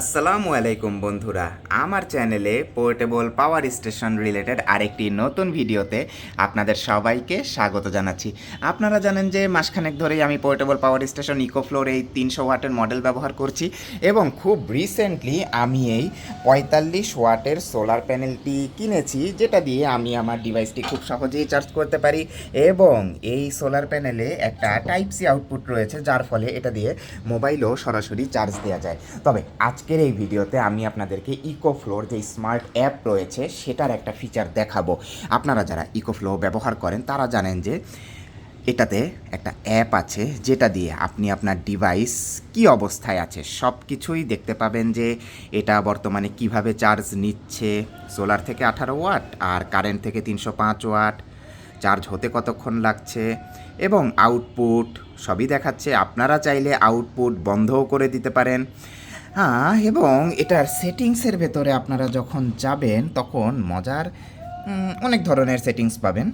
আসসালামু আলাইকুম বন্ধুরা, আমার চ্যানেলে পোর্টেবল পাওয়ার স্টেশন রিলেটেড আরেকটি নতুন ভিডিওতে আপনাদের সবাইকে স্বাগত জানাচ্ছি। আপনারা জানেন যে মাসখানেক ধরেই আমি পোর্টেবল পাওয়ার স্টেশন ইকোফ্লোর এই তিনশো ওয়াটের মডেল ব্যবহার করছি এবং খুব রিসেন্টলি আমি এই পঁয়তাল্লিশ ওয়াটের সোলার প্যানেলটি কিনেছি, যেটা দিয়ে আমি আমার ডিভাইসটি খুব সহজেই চার্জ করতে পারি এবং এই সোলার প্যানেলে একটা টাইপ সি আউটপুট রয়েছে, যার ফলে এটা দিয়ে মোবাইলও সরাসরি চার্জ দেওয়া যায়। তবে আজকের এই ভিডিওতে আমি আপনাদেরকে ইকোফ্লোর যে স্মার্ট অ্যাপ রয়েছে, সেটার একটা ফিচার দেখাবো। আপনারা যারা ইকোফ্লো ব্যবহার করেন, তারা জানেন যে এটাতে একটা অ্যাপ আছে, যেটা দিয়ে আপনি আপনার ডিভাইস কি অবস্থায় আছে সব কিছুই দেখতে পাবেন যে এটা বর্তমানে কীভাবে চার্জ নিচ্ছে সোলার থেকে আঠারো ওয়াট আর কারেন্ট থেকে তিনশো পাঁচ ওয়াট চার্জ হতে কতক্ষণ লাগছে এবং আউটপুট সবই দেখাচ্ছে। আপনারা চাইলে আউটপুট বন্ধও করে দিতে পারেন। এবং এটার সেটিংসের ভেতরে আপনারা যখন যাবেন, তখন মজার অনেক ধরনের সেটিংস পাবেন।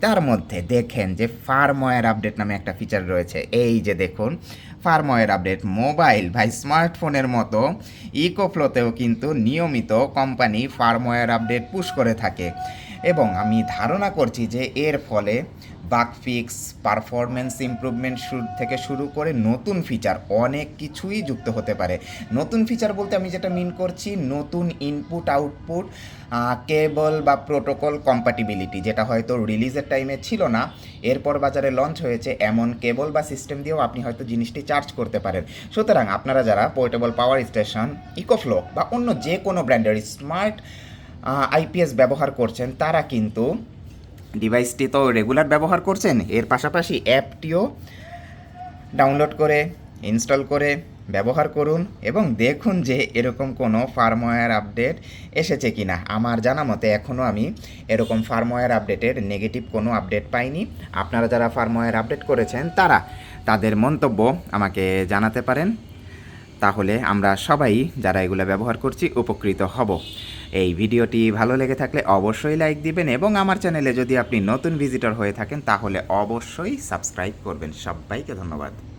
তার মধ্যে দেখেন যে ফার্মওয়্যার আপডেট নামে একটা ফিচার রয়েছে। এই যে দেখুন, ফার্মওয়্যার আপডেট মোবাইল ভাই, স্মার্টফোনের মতো ইকোফ্লোতেও কিন্তু নিয়মিত কোম্পানি ফার্মওয়্যার আপডেট পুশ করে থাকে। এবং আমি ধারণা করছি যে এর ফলে বাগ ফিক্স পারফরমেন্স ইম্প্রুভমেন্ট থেকে শুরু করে নতুন ফিচার অনেক কিছুই যুক্ত হতে পারে। নতুন ফিচার বলতে আমি যেটা মিন করছি, নতুন ইনপুট আউটপুট কেবল বা প্রোটোকল কম্প্যাটিবিলিটি যেটা হয়তো রিলিজের টাইমে ছিল না, এরপর বাজারে লঞ্চ হয়েছে, এমন কেবল বা সিস্টেম দিয়েও আপনি হয়তো জিনিসটি চার্জ করতে পারেন। সুতরাং আপনারা যারা পোর্টেবল পাওয়ার স্টেশন ইকোফ্লো বা অন্য যে কোনো ব্র্যান্ডের স্মার্ট আইপিএস ব্যবহার করছেন, তারা কিন্তু ডিভাইসটি তো রেগুলার ব্যবহার করছেন, এর পাশাপাশি অ্যাপটিও ডাউনলোড করে, ইনস্টল করে ব্যবহার করুন এবং দেখুন যে এরকম কোনো ফার্মওয়্যার আপডেট এসেছে কি না আমার জানা মতে এখনও আমি এরকম ফার্মওয়্যার আপডেটের নেগেটিভ কোনো আপডেট পাইনি। আপনারা যারা ফার্মওয়্যার আপডেট করেছেন, তারা তাদের মন্তব্য আমাকে জানাতে পারেন। তাহলে আমরা সবাই যারা এগুলো ব্যবহার করছি, উপকৃত হব। এই ভিডিওটি ভালো লেগে থাকলে অবশ্যই লাইক দিবেন এবং আমার চ্যানেলে যদি আপনি নতুন ভিজিটর হয়ে থাকেন, তাহলে অবশ্যই সাবস্ক্রাইব করবেন। সবাইকে ধন্যবাদ।